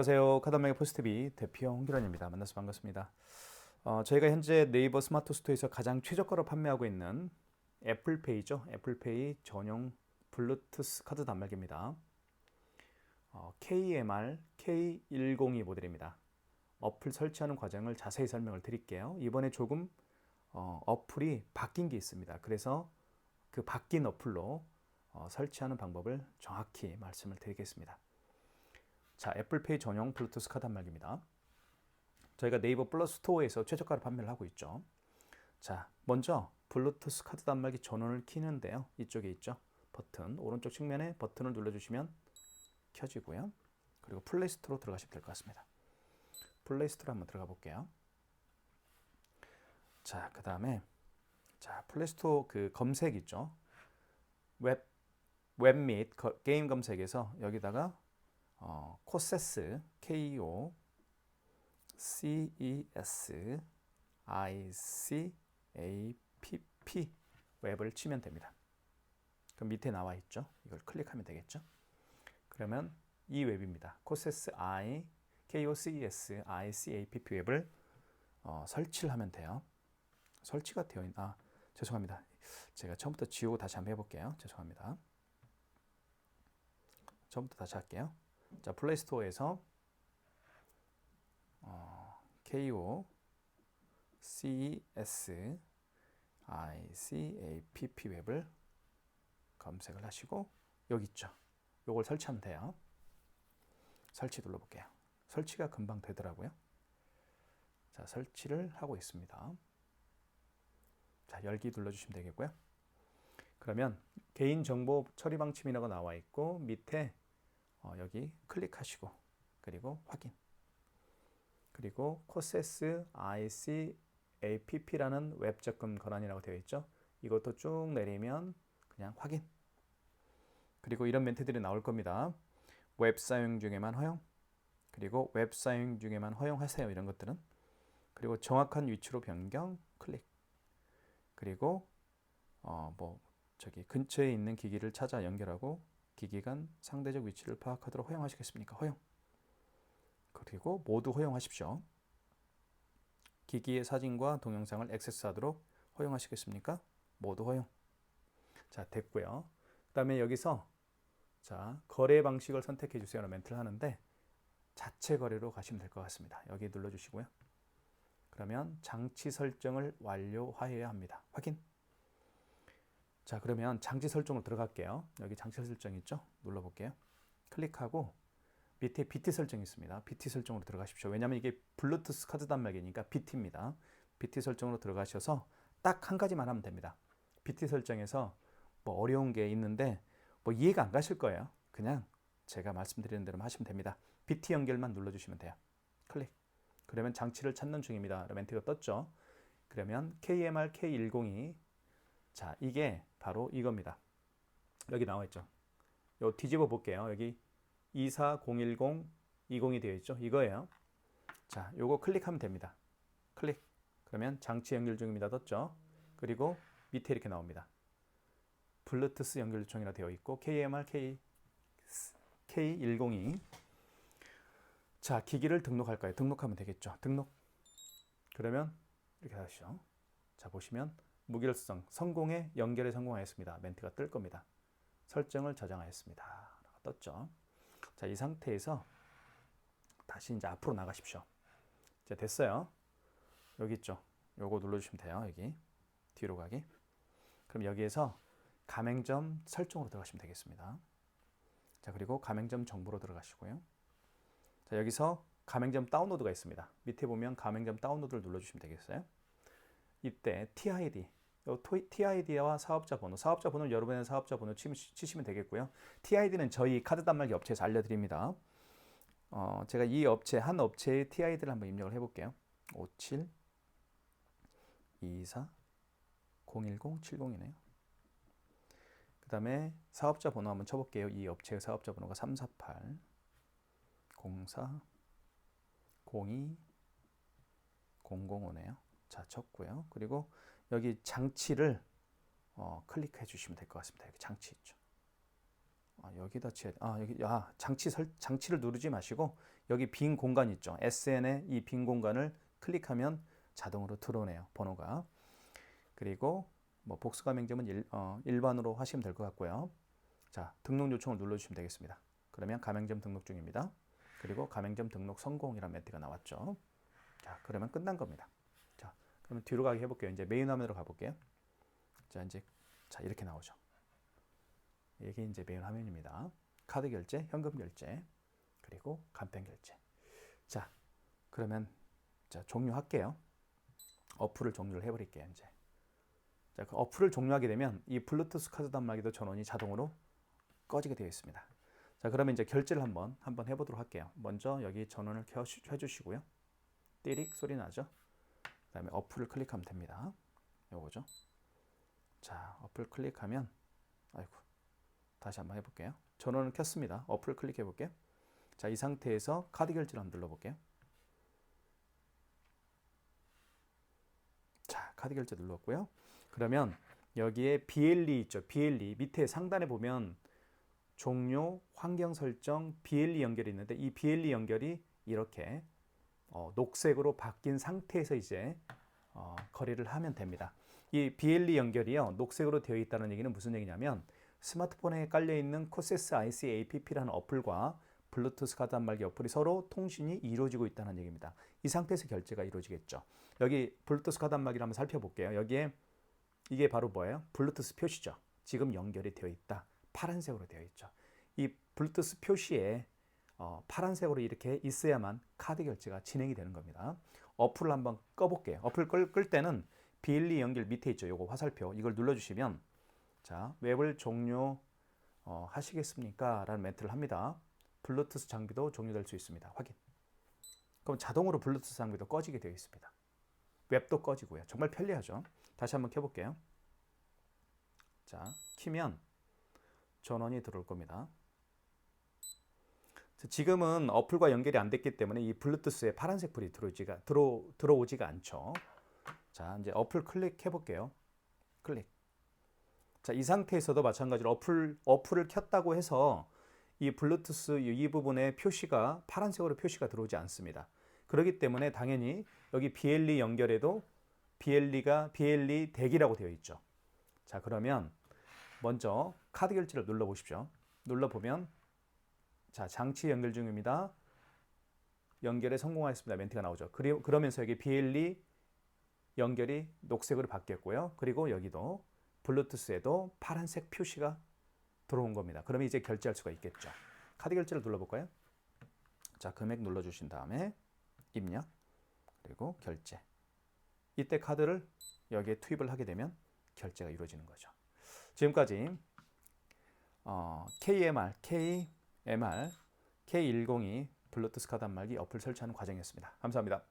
안녕하세요. 카드메가 포스트비 대표 홍기란입니다. 만나서 반갑습니다. 어, 저희가 현재 네이버 스마트 스토어에서 가장 최저가로 판매하고 있는 애플페이죠. 애플페이 전용 블루투스 카드 단말기입니다. 어, KMR K102 모델입니다. 어플 설치하는 과정을 자세히 설명을 드릴게요. 이번에 조금 어, 어플이 바뀐 게 있습니다. 그래서 그 바뀐 어플로 어, 설치하는 방법을 정확히 말씀을 드리겠습니다. 자, 애플페이 전용 블루투스 카드 단말기입니다. 저희가 네이버 플러스 스토어에서 최저가로 판매를 하고 있죠. 자, 먼저 블루투스 카드 단말기 전원을 키는데요. 이쪽에 있죠. 버튼, 오른쪽 측면에 버튼을 눌러주시면 켜지고요. 그리고 플레이스토어로 들어가시면 될 것 같습니다. 플레이스토어로 한번 들어가 볼게요. 자, 그 다음에 자, 플레이스토어 그 검색 있죠. 웹, 웹 및 게임 검색에서 여기다가 어, 코세스 K-O C-E-S I-C-A-P-P 웹을 치면 됩니다. 그럼 밑에 나와 있죠. 이걸 클릭하면 되겠죠. 그러면 이 웹입니다. 코세스 I K-O-C-E-S I-C-A-P-P 웹을 어, 설치를 하면 돼요. 설치가 되어 있, 아 죄송합니다. 제가 처음부터 지우고 다시 한번 해볼게요. 죄송합니다. 처음부터 다시 할게요. 자, 플레이스토어에서 어, KO CES ICAPP 웹을 검색을 하시고 여기 있죠. 요걸 설치하면 돼요. 설치 눌러볼게요. 설치가 금방 되더라고요. 자, 설치를 하고 있습니다. 자, 열기 눌러주시면 되겠고요. 그러면 개인정보 처리 방침이라고 나와 있고 밑에 어, 여기 클릭하시고 그리고 확인. 그리고 코세스 IC APP라는 웹 접근 권한이라고 되어 있죠. 이것도 쭉 내리면 그냥 확인. 그리고 이런 멘트들이 나올 겁니다. 웹 사용 중에만 허용 그리고 웹 사용 중에만 허용하세요. 이런 것들은. 그리고 정확한 위치로 변경 클릭. 그리고 어 뭐 저기 근처에 있는 기기를 찾아 연결하고 기기 간 상대적 위치를 파악하도록 허용하시겠습니까? 허용. 그리고 모두 허용하십시오. 기기의 사진과 동영상을 액세스하도록 허용하시겠습니까? 모두 허용. 자, 됐고요. 그다음에 여기서 자, 거래 방식을 선택해 주세요. 멘트를 하는데 자체 거래로 가시면 될 것 같습니다. 여기 눌러 주시고요. 그러면 장치 설정을 완료하여야 합니다. 확인. 자, 그러면 장치 설정으로 들어갈게요. 여기 장치 설정 있죠? 눌러 볼게요. 클릭하고 밑에 BT 설정이 있습니다. BT 설정으로 들어가십시오. 왜냐하면 이게 블루투스 카드 단말기니까 BT입니다. BT 설정으로 들어가셔서 딱 한 가지만 하면 됩니다. BT 설정에서 뭐 어려운 게 있는데 뭐 이해가 안 가실 거예요. 그냥 제가 말씀드리는 대로 하시면 됩니다. BT 연결만 눌러주시면 돼요. 클릭. 그러면 장치를 찾는 중입니다. 멘트가 떴죠. 그러면 KMR K102 자 이게 바로 이겁니다. 여기 나와 있죠. 요 뒤집어 볼게요. 여기 24010 20이 되어 있죠. 이거예요. 자, 요거 클릭하면 됩니다. 클릭. 그러면 장치 연결 중입니다. 떴죠. 그리고 밑에 이렇게 나옵니다. 블루투스 연결 요청이라 되어 있고 KMR K K102 자, 기기를 등록할까요? 등록하면 되겠죠. 등록. 그러면 이렇게 하시죠. 자, 보시면 무결성, 성공에 연결에 성공하였습니다. 멘트가 뜰 겁니다. 설정을 저장하였습니다. 떴죠. 자, 이 상태에서 다시 이제 앞으로 나가십시오. 이제 됐어요. 여기 있죠. 요거 눌러주시면 돼요. 여기 뒤로 가기. 그럼 여기에서 가맹점 설정으로 들어가시면 되겠습니다. 자, 그리고 가맹점 정보로 들어가시고요. 자, 여기서 가맹점 다운로드가 있습니다. 밑에 보면 가맹점 다운로드를 눌러주시면 되겠어요. 이때 TID, TID와 사업자 번호, 사업자 번호는 여러분의 사업자 번호 치시면 되겠고요. TID는 저희 카드 단말기 업체에서 알려드립니다. 어, 제가 이 업체, 한 업체의 TID를 한번 입력을 해볼게요. 57 24 010 70이네요. 그 다음에 사업자 번호 한번 쳐볼게요. 이 업체의 사업자 번호가 348 04 02 005네요. 자, 쳤고요. 그리고 여기 장치를 어, 클릭해 주시면 될 것 같습니다. 여기 장치 있죠. 아, 여기다 쳐야 아, 여기 아, 장치 설 장치를 누르지 마시고 여기 빈 공간 있죠. SN의 이 빈 공간을 클릭하면 자동으로 들어오네요. 번호가. 그리고 뭐 복수 가맹점은 일, 어, 일반으로 하시면 될 것 같고요. 자, 등록 요청을 눌러주시면 되겠습니다. 그러면 가맹점 등록 중입니다. 그리고 가맹점 등록 성공이라는 멘트가 나왔죠. 자, 그러면 끝난 겁니다. 자, 그러면 뒤로 가게 해볼게요. 이제 메인 화면으로 가볼게요. 자, 이제 자 이렇게 나오죠. 이게 이제 메인 화면입니다. 카드 결제, 현금 결제, 그리고 간편 결제. 자, 그러면 자 종료할게요. 어플을 종료를 해버릴게요. 이제. 자, 그 어플을 종료하게 되면 이 블루투스 카드 단말기도 전원이 자동으로 꺼지게 되어 있습니다. 자, 그러면 이제 결제를 한번 한번 해보도록 할게요. 먼저 여기 전원을 켜 해주시고요. 띠릭 소리 나죠? 그 다음에 어플을 클릭하면 됩니다. 요거죠. 자, 어플 클릭하면 아이고 다시 한번 해볼게요. 전원을 켰습니다. 어플 클릭해 볼게요. 자, 이 상태에서 카드 결제를 한번 눌러볼게요. 자, 카드 결제 눌렀고요. 그러면 여기에 BLE 있죠. BLE 밑에 상단에 보면 종료, 환경 설정, BLE 연결이 있는데 이 BLE 연결이 이렇게 어, 녹색으로 바뀐 상태에서 이제 어, 거래를 하면 됩니다. 이 BLE 연결이요 녹색으로 되어 있다는 얘기는 무슨 얘기냐면 스마트폰에 깔려 있는 코세스 IC APP라는 어플과 블루투스 카드 단말기 어플이 서로 통신이 이루어지고 있다는 얘기입니다. 이 상태에서 결제가 이루어지겠죠. 여기 블루투스 카드 단말기를 한번 살펴볼게요. 여기에 이게 바로 뭐예요? 블루투스 표시죠. 지금 연결이 되어 있다. 파란색으로 되어 있죠. 이 블루투스 표시에 어, 파란색으로 이렇게 있어야만 카드 결제가 진행이 되는 겁니다. 어플을 한번 꺼볼게요. 어플 끌, 끌 때는 비일리 연결 밑에 있죠. 요거 화살표 이걸 눌러주시면 자 웹을 종료 어, 하시겠습니까? 라는 멘트를 합니다. 블루투스 장비도 종료될 수 있습니다. 확인. 그럼 자동으로 블루투스 장비도 꺼지게 되어 있습니다. 웹도 꺼지고요. 정말 편리하죠. 다시 한번 켜볼게요. 자, 키면 전원이 들어올 겁니다. 지금은 어플과 연결이 안 됐기 때문에 이 블루투스에 파란색 불이 들어오지가 들어 들어오지가 않죠. 자, 이제 어플 클릭해 볼게요. 클릭. 자, 이 상태에서도 마찬가지로 어플 어플을 켰다고 해서 이 블루투스 이 부분에 표시가 파란색으로 표시가 들어오지 않습니다. 그렇기 때문에 당연히 여기 BLE 연결에도 BLE가 BLE 대기라고 되어 있죠. 자, 그러면 먼저 카드 결제를 눌러 보십시오. 눌러 보면 자, 장치 연결 중입니다. 연결에 성공하였습니다. 멘트가 나오죠. 그리, 그러면서 여기 BLE 연결이 녹색으로 바뀌었고요. 그리고 여기도 블루투스에도 파란색 표시가 들어온 겁니다. 그러면 이제 결제할 수가 있겠죠. 카드 결제를 눌러볼까요? 자, 금액 눌러주신 다음에 입력, 그리고 결제. 이때 카드를 여기에 투입을 하게 되면 결제가 이루어지는 거죠. 지금까지 어, KMR, KMR, K102 블루투스 카드 단말기 어플 설치하는 과정이었습니다. 감사합니다.